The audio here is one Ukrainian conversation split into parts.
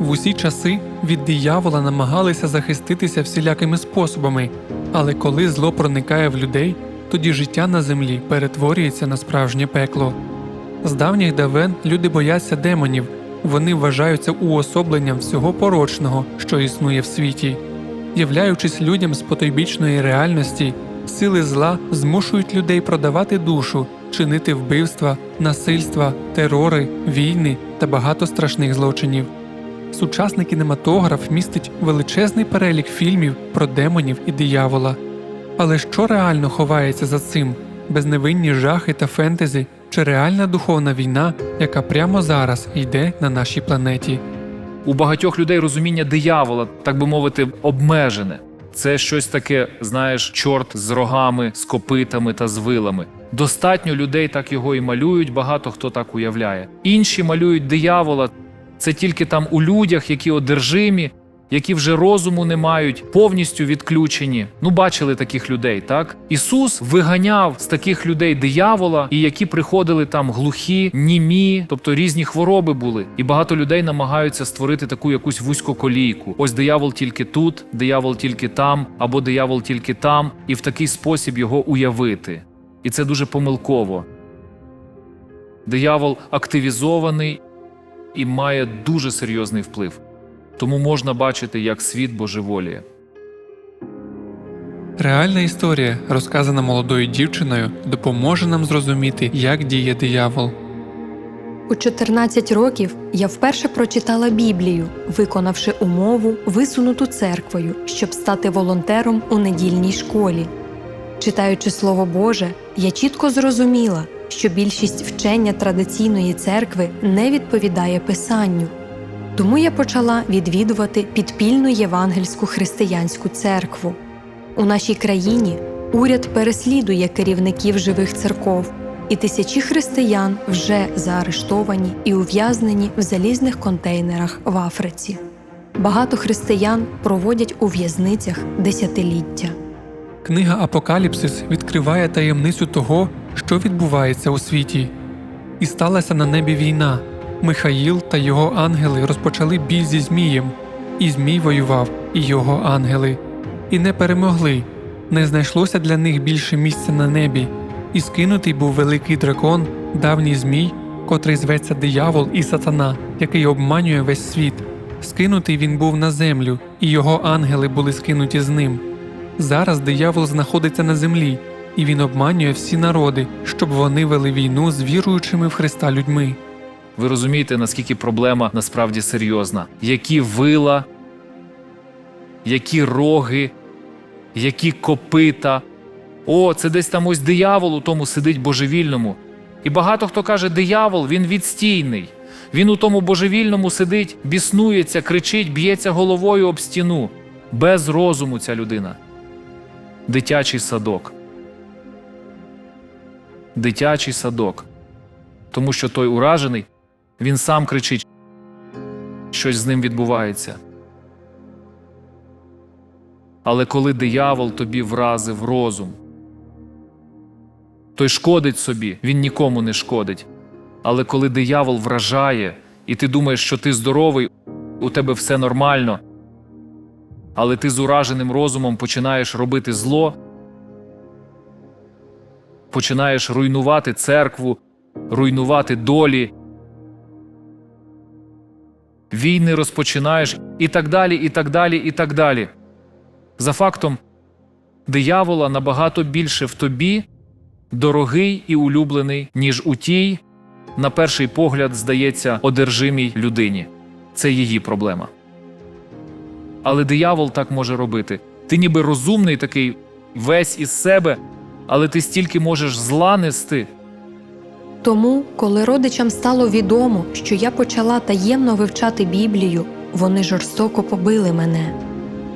В усі часи від диявола намагалися захиститися всілякими способами, але коли зло проникає в людей, тоді життя на землі перетворюється на справжнє пекло. З давніх давен люди бояться демонів, вони вважаються уособленням всього порочного, що існує в світі. Являючись людям з потойбічної реальності, сили зла змушують людей продавати душу, чинити вбивства, насильства, терори, війни та багато страшних злочинів. Сучасний кінематограф містить величезний перелік фільмів про демонів і диявола. Але що реально ховається за цим? Безневинні жахи та фентезі чи реальна духовна війна, яка прямо зараз йде на нашій планеті? У багатьох людей розуміння диявола, так би мовити, обмежене. Це щось таке, знаєш, чорт з рогами, з копитами та з вилами. Достатньо людей так його і малюють, багато хто так уявляє. Інші малюють диявола. Це тільки там у людях, які одержимі, які вже розуму не мають, повністю відключені. Ну, бачили таких людей, так? Ісус виганяв з таких людей диявола, і які приходили там глухі, німі, тобто різні хвороби були. І багато людей намагаються створити таку якусь вузькоколійку. Ось диявол тільки тут, диявол тільки там, або диявол тільки там, і в такий спосіб його уявити. І це дуже помилково. Диявол активізований і має дуже серйозний вплив. Тому можна бачити, як світ божеволіє. Реальна історія, розказана молодою дівчиною, допоможе нам зрозуміти, як діє диявол. У 14 років я вперше прочитала Біблію, виконавши умову, висунуту церквою, щоб стати волонтером у недільній школі. Читаючи Слово Боже, я чітко зрозуміла, що більшість вчення традиційної церкви не відповідає Писанню. Тому я почала відвідувати підпільну євангельську християнську церкву. У нашій країні уряд переслідує керівників живих церков, і тисячі християн вже заарештовані і ув'язнені в залізних контейнерах в Африці. Багато християн проводять у в'язницях десятиліття. Книга Апокаліпсис відкриває таємницю того, що відбувається у світі. І сталася на небі війна. Михаїл та його ангели розпочали бій зі Змієм, і Змій воював, і його ангели, і не перемогли. Не знайшлося для них більше місця на небі, і скинутий був великий дракон, давній Змій, котрий зветься диявол і сатана, який обманює весь світ. Скинутий він був на землю, і його ангели були скинуті з ним. Зараз диявол знаходиться на землі, і він обманює всі народи, щоб вони вели війну з віруючими в Христа людьми. Ви розумієте, наскільки проблема насправді серйозна. Які вила, які роги, які копита. О, це десь там ось диявол у тому сидить божевільному. І багато хто каже, диявол, він відстійний. Він у тому божевільному сидить, біснується, кричить, б'ється головою об стіну. Без розуму ця людина. Дитячий садок. Дитячий садок. Тому що той уражений, він сам кричить, щось з ним відбувається. Але коли диявол тобі вразив розум, той шкодить собі, він нікому не шкодить. Але коли диявол вражає, і ти думаєш, що ти здоровий, у тебе все нормально, але ти з ураженим розумом починаєш робити зло, починаєш руйнувати церкву, руйнувати долі, війни розпочинаєш і так далі, і так далі, і так далі. За фактом, диявола набагато більше в тобі дорогий і улюблений, ніж у тій, на перший погляд, здається, одержимій людині. Це її проблема. Але диявол так може робити. Ти ніби розумний такий, весь із себе, але ти стільки можеш зла нести. Тому, коли родичам стало відомо, що я почала таємно вивчати Біблію, вони жорстоко побили мене.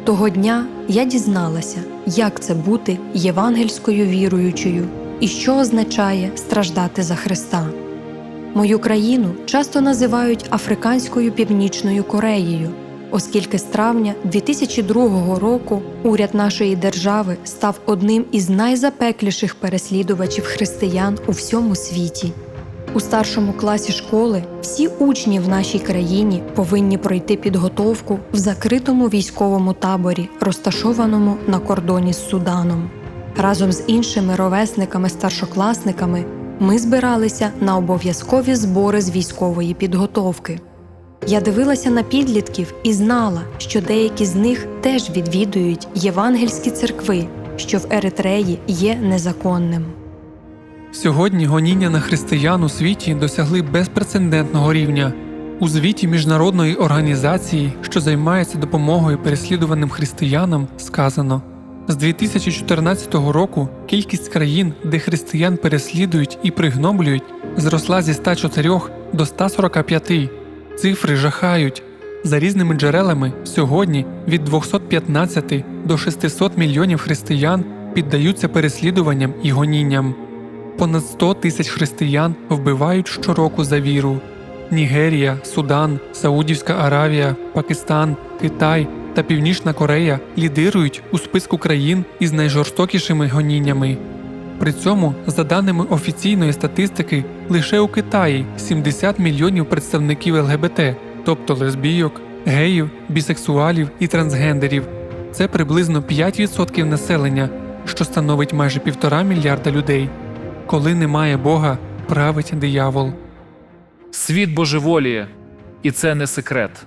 Того дня я дізналася, як це бути євангельською віруючою і що означає страждати за Христа. Мою країну часто називають Африканською Північною Кореєю, оскільки з травня 2002 року уряд нашої держави став одним із найзапекліших переслідувачів християн у всьому світі. У старшому класі школи всі учні в нашій країні повинні пройти підготовку в закритому військовому таборі, розташованому на кордоні з Суданом. Разом з іншими ровесниками-старшокласниками ми збиралися на обов'язкові збори з військової підготовки. Я дивилася на підлітків і знала, що деякі з них теж відвідують євангельські церкви, що в Еритреї є незаконним. Сьогодні гоніння на християн у світі досягли безпрецедентного рівня. У звіті міжнародної організації, що займається допомогою переслідуваним християнам, сказано з 2014 року кількість країн, де християн переслідують і пригноблюють, зросла зі 104 до 145. Цифри жахають. За різними джерелами, сьогодні від 215 до 600 мільйонів християн піддаються переслідуванням і гонінням. Понад 100 тисяч християн вбивають щороку за віру. Нігерія, Судан, Саудівська Аравія, Пакистан, Китай та Північна Корея лідирують у списку країн із найжорстокішими гоніннями. При цьому, за даними офіційної статистики, лише у Китаї 70 мільйонів представників ЛГБТ, тобто лесбійок, геїв, бісексуалів і трансгендерів. Це приблизно 5% населення, що становить майже півтора мільярда людей. Коли немає Бога, править диявол. Світ божеволіє, і це не секрет.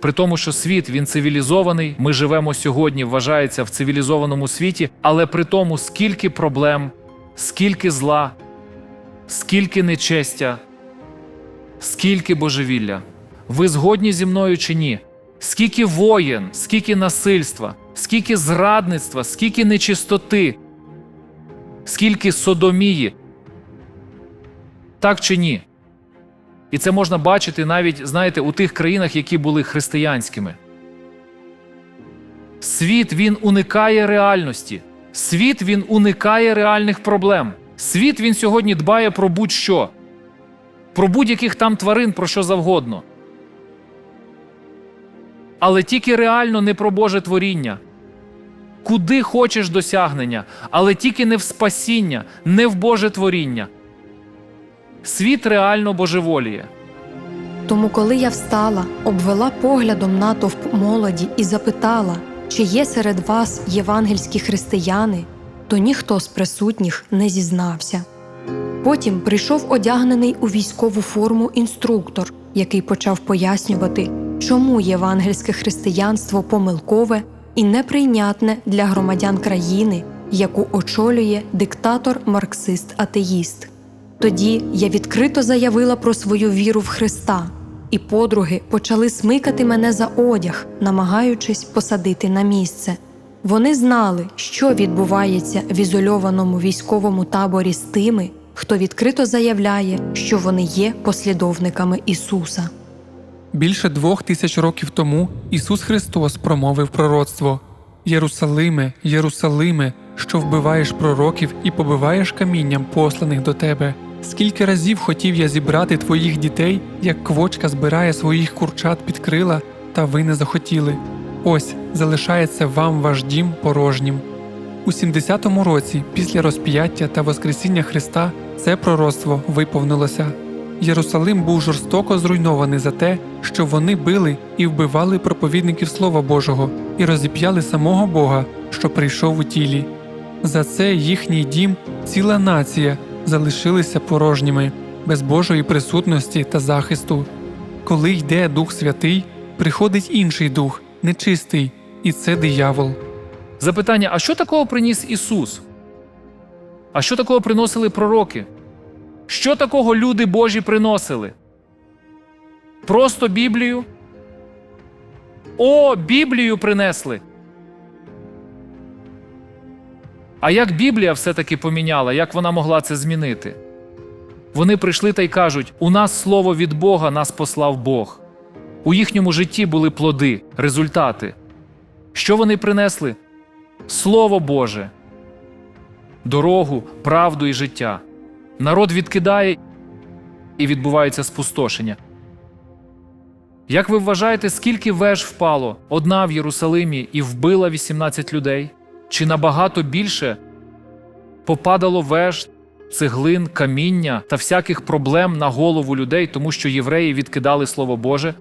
При тому, що світ він цивілізований, ми живемо сьогодні, вважається в цивілізованому світі, але при тому, скільки проблем, скільки зла, скільки нечестя, скільки божевілля. Ви згодні зі мною чи ні? Скільки воєн, скільки насильства, скільки зрадництва, скільки нечистоти, скільки содомії. Так чи ні? І це можна бачити навіть, знаєте, у тих країнах, які були християнськими. Світ він уникає реальності. Світ він уникає реальних проблем. Світ він сьогодні дбає про будь-що, про будь-яких там тварин, про що завгодно. Але тільки реально не про Боже творіння. Куди хочеш досягнення, але тільки не в спасіння, не в Боже творіння. Світ реально божеволіє. Тому, коли я встала, обвела поглядом натовп молоді і запитала, чи є серед вас євангельські християни, то ніхто з присутніх не зізнався. Потім прийшов одягнений у військову форму інструктор, який почав пояснювати, чому євангельське християнство помилкове і неприйнятне для громадян країни, яку очолює диктатор-марксист-атеїст. Тоді я відкрито заявила про свою віру в Христа, і подруги почали смикати мене за одяг, намагаючись посадити на місце. Вони знали, що відбувається в ізольованому військовому таборі з тими, хто відкрито заявляє, що вони є послідовниками Ісуса. Більше двох тисяч років тому Ісус Христос промовив пророцтво Єрусалиме, Єрусалиме, що вбиваєш пророків і побиваєш камінням посланих до тебе. Скільки разів хотів я зібрати твоїх дітей, як квочка збирає своїх курчат під крила, та ви не захотіли. Ось залишається вам ваш дім порожнім. У 70-му році, після розп'яття та Воскресіння Христа, це пророцтво виповнилося. Єрусалим був жорстоко зруйнований за те, що вони били і вбивали проповідників Слова Божого і розіп'яли самого Бога, що прийшов у тілі. За це їхній дім, ціла нація, залишилися порожніми, без Божої присутності та захисту. Коли йде Дух Святий, приходить інший дух, нечистий, і це диявол. Запитання: а що такого приніс Ісус? А що такого приносили пророки? Що такого люди Божі приносили? Просто Біблію? О, Біблію принесли. А як Біблія все-таки поміняла, як вона могла це змінити? Вони прийшли та й кажуть: у нас слово від Бога нас послав Бог. У їхньому житті були плоди, результати. Що вони принесли? Слово Боже, дорогу, правду і життя. Народ відкидає і відбувається спустошення. Як ви вважаєте, скільки веж впало одна в Єрусалимі і вбила 18 людей? Чи набагато більше попадало веж цеглин, каміння та всяких проблем на голову людей, тому що євреї відкидали Слово Боже.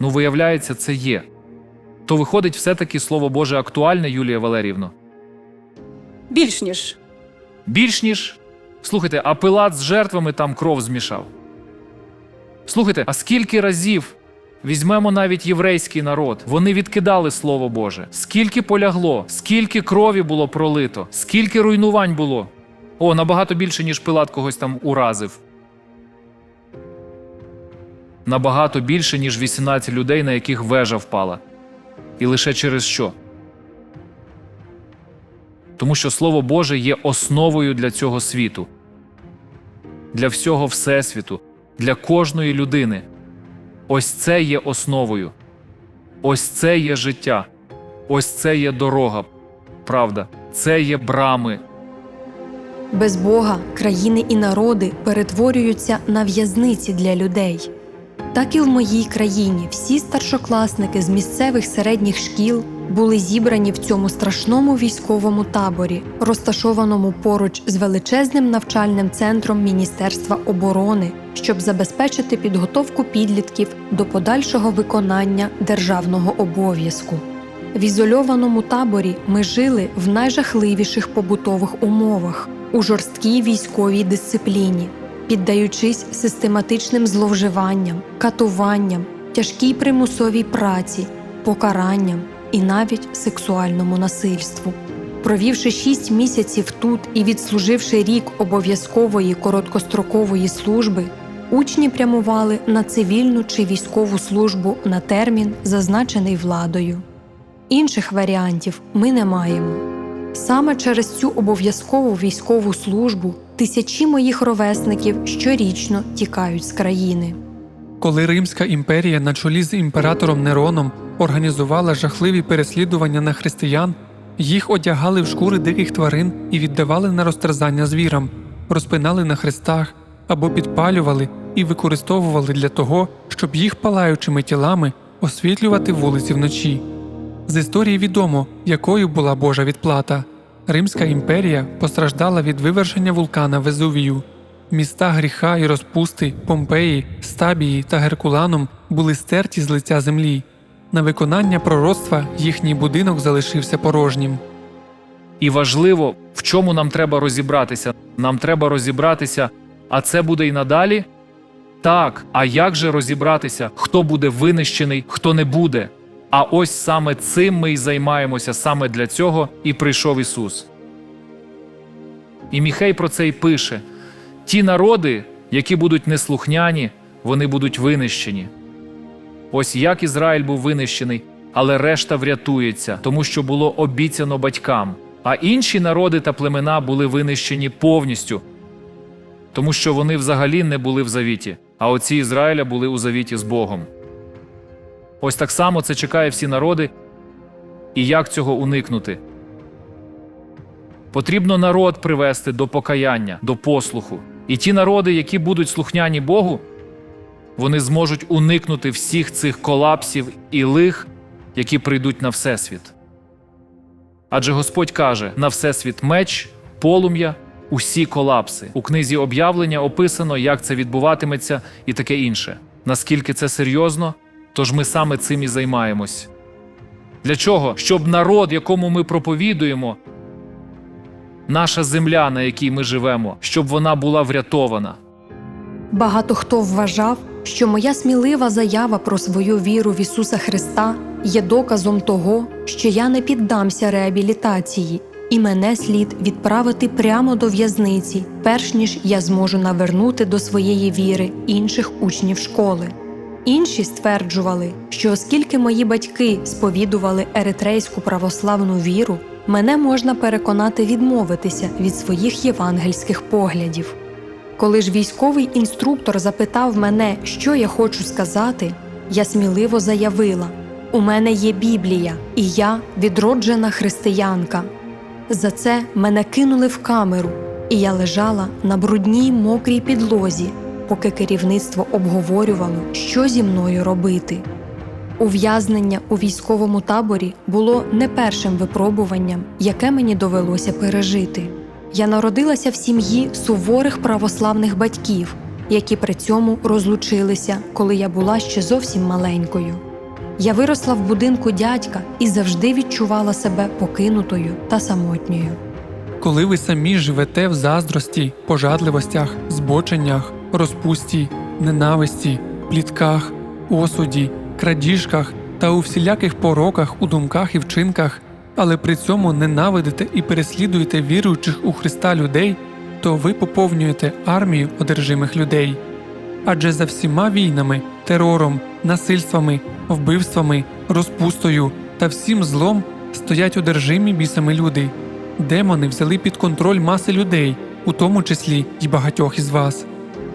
Ну, виявляється, це є. То виходить, все-таки Слово Боже актуальне, Юлія Валерівно. Більш ніж. Більш ніж. Слухайте, а Пилат з жертвами там кров змішав. Слухайте, а скільки разів візьмемо навіть єврейський народ, вони відкидали Слово Боже. Скільки полягло, скільки крові було пролито, скільки руйнувань було. О, набагато більше, ніж Пилат когось там уразив. Набагато більше, ніж 18 людей, на яких вежа впала. І лише через що? Тому що Слово Боже є основою для цього світу, для всього Всесвіту, для кожної людини. Ось це є основою. Ось це є життя. Ось це є дорога. Правда, це є брами. Без Бога країни і народи перетворюються на в'язниці для людей. Так і в моїй країні всі старшокласники з місцевих середніх шкіл були зібрані в цьому страшному військовому таборі, розташованому поруч з величезним навчальним центром Міністерства оборони, щоб забезпечити підготовку підлітків до подальшого виконання державного обов'язку. В ізольованому таборі ми жили в найжахливіших побутових умовах у жорсткій військовій дисципліні, піддаючись систематичним зловживанням, катуванням, тяжкій примусовій праці, покаранням і навіть сексуальному насильству. Провівши шість місяців тут і відслуживши рік обов'язкової короткострокової служби, учні прямували на цивільну чи військову службу на термін, зазначений владою. Інших варіантів ми не маємо. Саме через цю обов'язкову військову службу тисячі моїх ровесників щорічно тікають з країни. Коли Римська імперія на чолі з імператором Нероном організувала жахливі переслідування на християн, їх одягали в шкури диких тварин і віддавали на розтерзання звірам, розпинали на хрестах або підпалювали і використовували для того, щоб їх палаючими тілами освітлювати вулиці вночі. З історії відомо, якою була Божа відплата. Римська імперія постраждала від виверження вулкана Везувію. Міста гріха і розпусти, Помпеї, Стабії та Геркуланум були стерті з лиця землі. На виконання пророцтва їхній будинок залишився порожнім. І важливо, в чому нам треба розібратися. Нам треба розібратися, а це буде і надалі. Так, а як же розібратися, хто буде винищений, хто не буде? А ось саме цим ми й займаємося, саме для цього і прийшов Ісус. І Міхей про це й пише: ті народи, які будуть неслухняні, вони будуть винищені. Ось як Ізраїль був винищений, але решта врятується, тому що було обіцяно батькам. А інші народи та племена були винищені повністю, тому що вони взагалі не були в завіті, а оці Ізраїля були у завіті з Богом. Ось так само це чекає всі народи. І як цього уникнути? Потрібно народ привести до покаяння, до послуху. І ті народи, які будуть слухняні Богу, вони зможуть уникнути всіх цих колапсів і лих, які прийдуть на Всесвіт. Адже Господь каже: на Всесвіт меч, полум'я, усі колапси. У книзі об'явлення описано, як це відбуватиметься, і таке інше. Наскільки це серйозно, тож ми саме цим і займаємось. Для чого? Щоб народ, якому ми проповідуємо, наша земля, на якій ми живемо, щоб вона була врятована. Багато хто вважав, що моя смілива заява про свою віру в Ісуса Христа є доказом того, що я не піддамся реабілітації, і мене слід відправити прямо до в'язниці, перш ніж я зможу навернути до своєї віри інших учнів школи. Інші стверджували, що оскільки мої батьки сповідували еритрейську православну віру, мене можна переконати відмовитися від своїх євангельських поглядів. Коли ж військовий інструктор запитав мене, що я хочу сказати, я сміливо заявила: у мене є Біблія, і я відроджена християнка. За це мене кинули в камеру, і я лежала на брудній мокрій підлозі, поки керівництво обговорювало, що зі мною робити. Ув'язнення у військовому таборі було не першим випробуванням, яке мені довелося пережити. Я народилася в сім'ї суворих православних батьків, які при цьому розлучилися, коли я була ще зовсім маленькою. Я виросла в будинку дядька і завжди відчувала себе покинутою та самотньою. Коли ви самі живете в заздрості, пожадливостях, збоченнях, розпусті, ненависті, плітках, осуді, крадіжках та у всіляких пороках у думках і вчинках, але при цьому ненавидите і переслідуєте віруючих у Христа людей, то ви поповнюєте армію одержимих людей. Адже за всіма війнами, терором, насильствами, вбивствами, розпустою та всім злом стоять одержимі бісами люди. Демони взяли під контроль маси людей, у тому числі й багатьох із вас.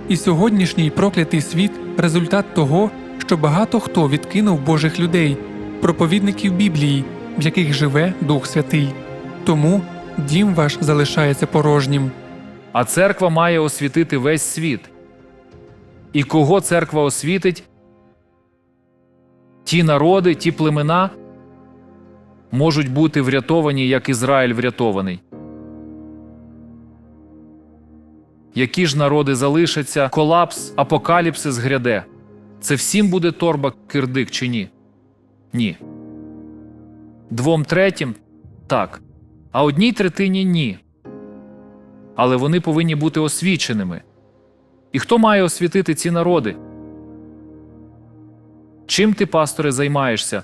І сьогоднішній проклятий світ результат того, що багато хто відкинув Божих людей, проповідників Біблії, в яких живе Дух Святий. Тому дім ваш залишається порожнім. А церква має освітити весь світ. І кого церква освітить? Ті народи, ті племена можуть бути врятовані, як Ізраїль врятований. Які ж народи залишаться, колапс, апокаліпсис гряде. Це всім буде торба кирдик чи ні? Ні. Двом третім так. А одній третині ні. Але вони повинні бути освіченими. І хто має освітити ці народи? Чим ти, пасторе, займаєшся?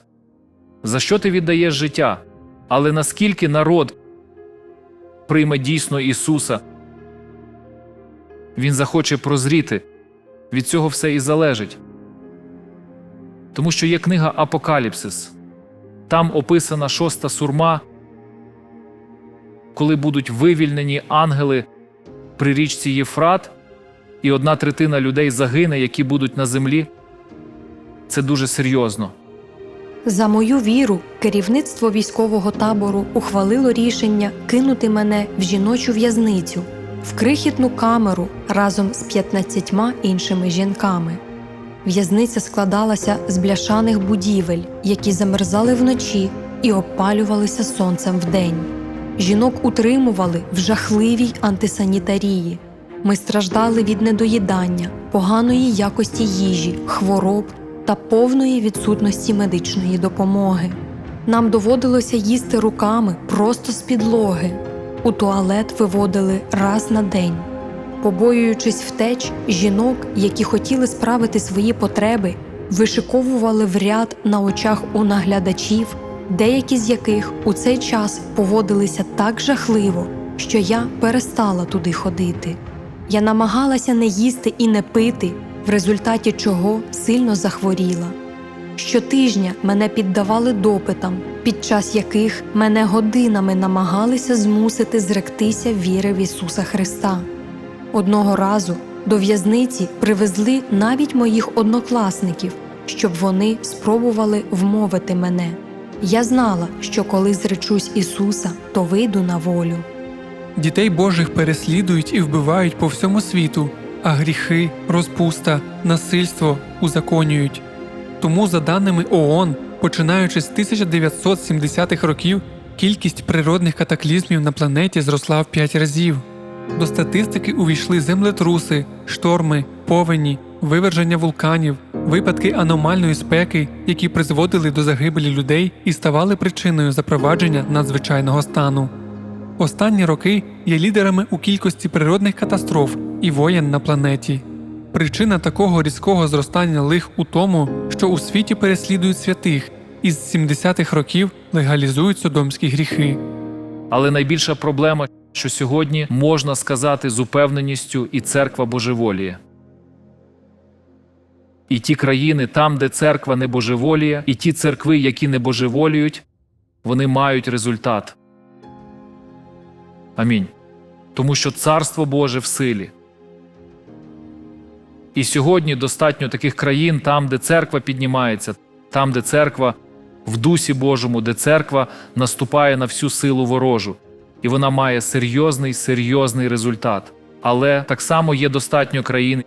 За що ти віддаєш життя? Але наскільки народ прийме дійсно Ісуса, Він захоче прозріти. Від цього все і залежить. Тому що є книга Апокаліпсис. Там описана шоста сурма, коли будуть вивільнені ангели при річці Єфрат, і одна третина людей загине, які будуть на землі. Це дуже серйозно. За мою віру, керівництво військового табору ухвалило рішення кинути мене в жіночу в'язницю, в крихітну камеру разом з 15 іншими жінками. В'язниця складалася з бляшаних будівель, які замерзали вночі і обпалювалися сонцем вдень. Жінок утримували в жахливій антисанітарії. Ми страждали від недоїдання, поганої якості їжі, хвороб та повної відсутності медичної допомоги. Нам доводилося їсти руками просто з підлоги. У туалет виводили раз на день. Побоюючись втеч, жінок, які хотіли справити свої потреби, вишиковували в ряд на очах у наглядачів, деякі з яких у цей час поводилися так жахливо, що я перестала туди ходити. Я намагалася не їсти і не пити, в результаті чого сильно захворіла. Щотижня мене піддавали допитам, під час яких мене годинами намагалися змусити зректися віри в Ісуса Христа. Одного разу до в'язниці привезли навіть моїх однокласників, щоб вони спробували вмовити мене. Я знала, що коли зречусь Ісуса, то вийду на волю. Дітей Божих переслідують і вбивають по всьому світу, а гріхи, розпуста, насильство узаконюють. Тому, за даними ООН, починаючи з 1970-х років, кількість природних катаклізмів на планеті зросла в 5 разів. До статистики увійшли землетруси, шторми, повені, виверження вулканів, випадки аномальної спеки, які призводили до загибелі людей і ставали причиною запровадження надзвичайного стану. Останні роки є лідерами у кількості природних катастроф і воєн на планеті. Причина такого різкого зростання лих у тому, що у світі переслідують святих і з 70-х років легалізують содомські гріхи. Але найбільша проблема, що сьогодні можна сказати з упевненістю, і церква божеволіє. І ті країни, там, де церква не божеволіє, і ті церкви, які не божеволіють, вони мають результат. Амінь. Тому що Царство Боже в силі. І сьогодні достатньо таких країн, там, де церква піднімається, там, де церква в Дусі Божому, де церква наступає на всю силу ворожу, і вона має серйозний, серйозний результат. Але так само є достатньо країн,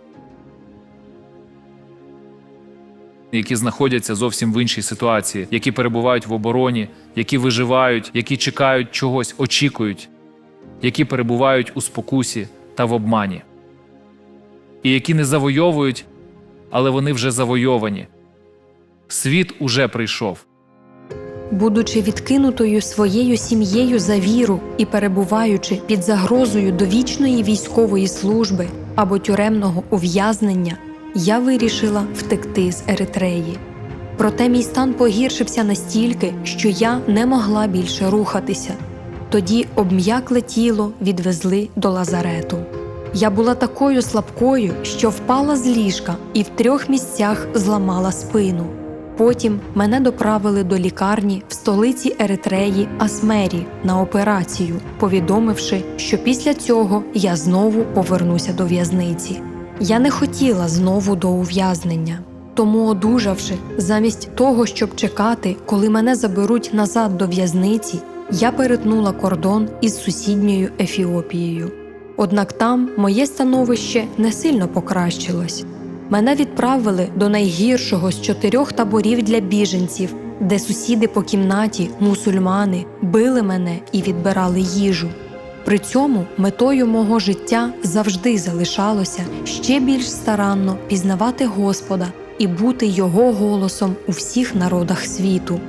які знаходяться зовсім в іншій ситуації, які перебувають в обороні, які виживають, які чекають чогось, очікують. які перебувають у спокусі та в обмані, і які не завойовують, але вони вже завойовані. Світ уже прийшов. Будучи відкинутою своєю сім'єю за віру і перебуваючи під загрозою довічної військової служби або тюремного ув'язнення, я вирішила втекти з Еритреї. Проте мій стан погіршився настільки, що я не могла більше рухатися. Тоді обм'якле тіло відвезли до лазарету. Я була такою слабкою, що впала з ліжка і в трьох місцях зламала спину. Потім мене доправили до лікарні в столиці Еритреї Асмері на операцію, повідомивши, що після цього я знову повернуся до в'язниці. Я не хотіла знову до ув'язнення. Тому, одужавши, замість того, щоб чекати, коли мене заберуть назад до в'язниці, я перетнула кордон із сусідньою Ефіопією. Однак там моє становище не сильно покращилось. Мене відправили до найгіршого з чотирьох таборів для біженців, де сусіди по кімнаті, мусульмани, били мене і відбирали їжу. При цьому метою мого життя завжди залишалося ще більш старанно пізнавати Господа і бути Його голосом у всіх народах світу.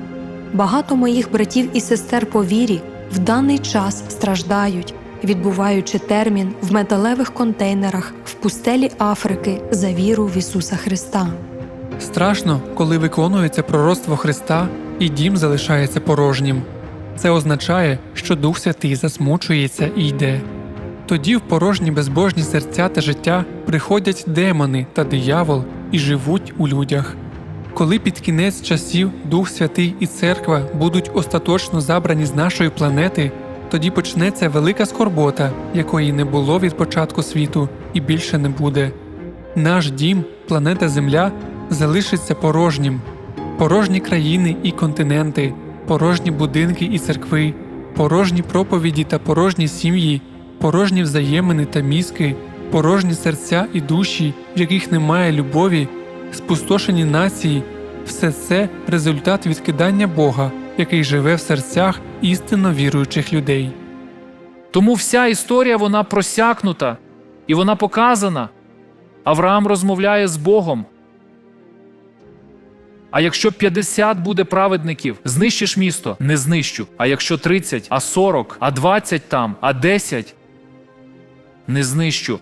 Багато моїх братів і сестер по вірі в даний час страждають, відбуваючи термін в металевих контейнерах в пустелі Африки за віру в Ісуса Христа. Страшно, коли виконується пророцтво Христа і дім залишається порожнім. Це означає, що Дух Святий засмучується і йде. Тоді в порожні безбожні серця та життя приходять демони та диявол і живуть у людях. Коли під кінець часів Дух Святий і Церква будуть остаточно забрані з нашої планети, тоді почнеться велика скорбота, якої не було від початку світу і більше не буде. Наш дім, планета Земля, залишиться порожнім. Порожні країни і континенти, порожні будинки і церкви, порожні проповіді та порожні сім'ї, порожні взаємини та мізки, порожні серця і душі, в яких немає любові, спустошені нації все це результат відкидання Бога, який живе в серцях істинно віруючих людей. Тому вся історія вона просякнута і вона показана. Авраам розмовляє з Богом. А якщо 50 буде праведників, знищиш місто, не знищу. А якщо 30, а 40, а 20 там, а 10 не знищу.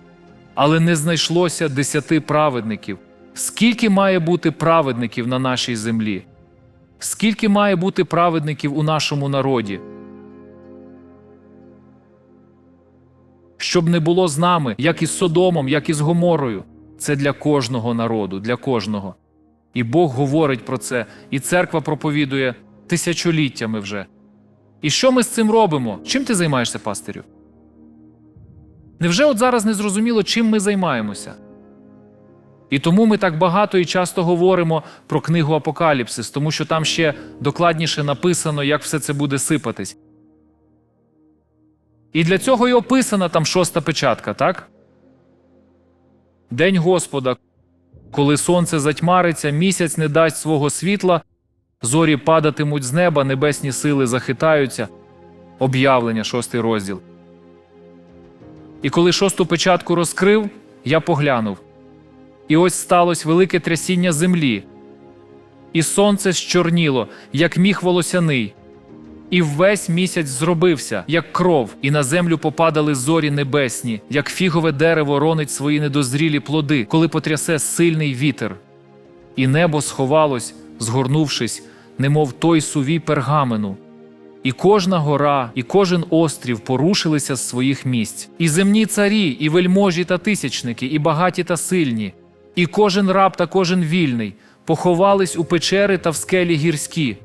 Але не знайшлося 10 праведників. Скільки має бути праведників на нашій землі? Скільки має бути праведників у нашому народі? щоб не було з нами, як із Содомом, як і з Гоморою. Це для кожного народу, для кожного. І Бог говорить про це, і церква проповідує тисячоліттями вже. І що ми з цим робимо? Чим ти займаєшся, пастирю? Невже от зараз не зрозуміло, чим ми займаємося? І тому ми так багато і часто говоримо про книгу Апокаліпсис, тому що там ще докладніше написано, як все це буде сипатись. І для цього і описана там шоста печатка, так? День Господа, коли сонце затьмариться, місяць не дасть свого світла, зорі падатимуть з неба, небесні сили захитаються. Об'явлення, шостий розділ. І коли шосту печатку розкрив, я поглянув. І ось сталося велике трясіння землі, і сонце щорніло, як міх волосяний, і ввесь місяць зробився, як кров, і на землю попадали зорі небесні, як фігове дерево ронить свої недозрілі плоди, коли потрясе сильний вітер. І небо сховалось, згорнувшись, немов той сувій пергамену. І кожна гора, і кожен острів порушилися з своїх місць, і земні царі, і вельможі та тисячники, і багаті та сильні, і кожен раб та кожен вільний поховались у печери та в скелі гірські.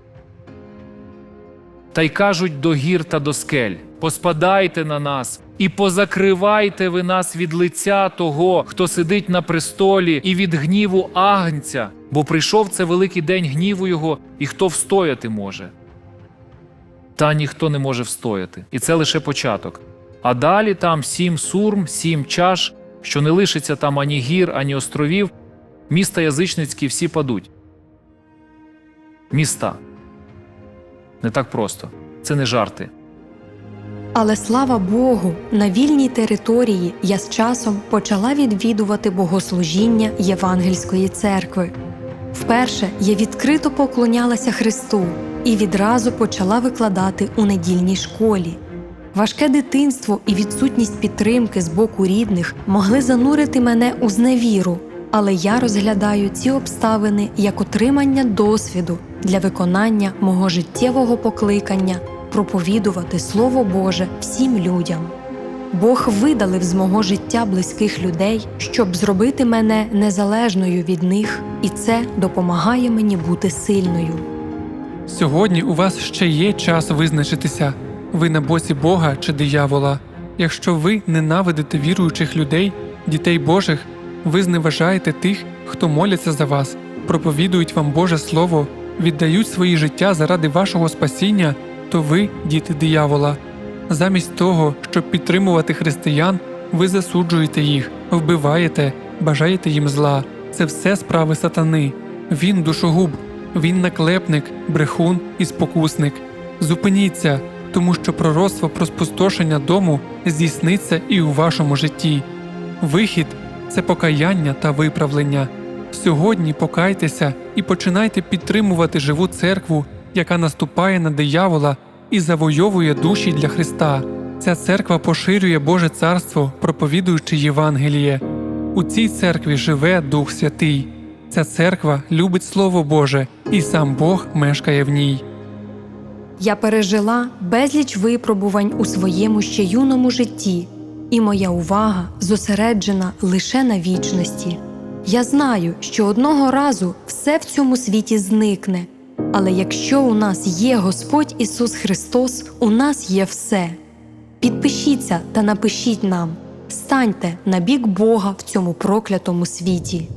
Та й кажуть до гір та до скель: поспадайте на нас, і позакривайте ви нас від лиця того, хто сидить на престолі, і від гніву агнця, бо прийшов це великий день гніву його, і хто встояти може. Та ніхто не може встояти, і це лише початок. А далі там сім сурм, сім чаш, що не лишиться там ані гір, ані островів, міста язичницькі всі падуть. Міста. Не так просто. Це не жарти. Але слава Богу, на вільній території я з часом почала відвідувати богослужіння Євангельської церкви. Вперше я відкрито поклонялася Христу і відразу почала викладати у недільній школі. Важке дитинство і відсутність підтримки з боку рідних могли занурити мене у зневіру, але я розглядаю ці обставини як отримання досвіду для виконання мого життєвого покликання проповідувати Слово Боже всім людям. Бог видалив з мого життя близьких людей, щоб зробити мене незалежною від них, і це допомагає мені бути сильною. Сьогодні у вас ще є час визначитися, ви на боці Бога чи диявола. Якщо ви ненавидите віруючих людей, дітей Божих, ви зневажаєте тих, хто моляться за вас, проповідують вам Боже Слово, віддають свої життя заради вашого спасіння, то ви, діти диявола. Замість того, щоб підтримувати християн, ви засуджуєте їх, вбиваєте, бажаєте їм зла. Це все справи сатани. Він душогуб, він наклепник, брехун і спокусник. Зупиніться, тому що пророцтво про спустошення дому здійсниться і у вашому житті. Вихід це покаяння та виправлення. Сьогодні покайтеся і починайте підтримувати живу церкву, яка наступає на диявола і завойовує душі для Христа. Ця церква поширює Боже царство, проповідуючи Євангеліє. У цій церкві живе Дух Святий. Ця церква любить Слово Боже, і сам Бог мешкає в ній. Я пережила безліч випробувань у своєму ще юному житті, і моя увага зосереджена лише на вічності. Я знаю, що одного разу все в цьому світі зникне, але якщо у нас є Господь Ісус Христос, у нас є все. Підпишіться та напишіть нам, станьте на бік Бога в цьому проклятому світі.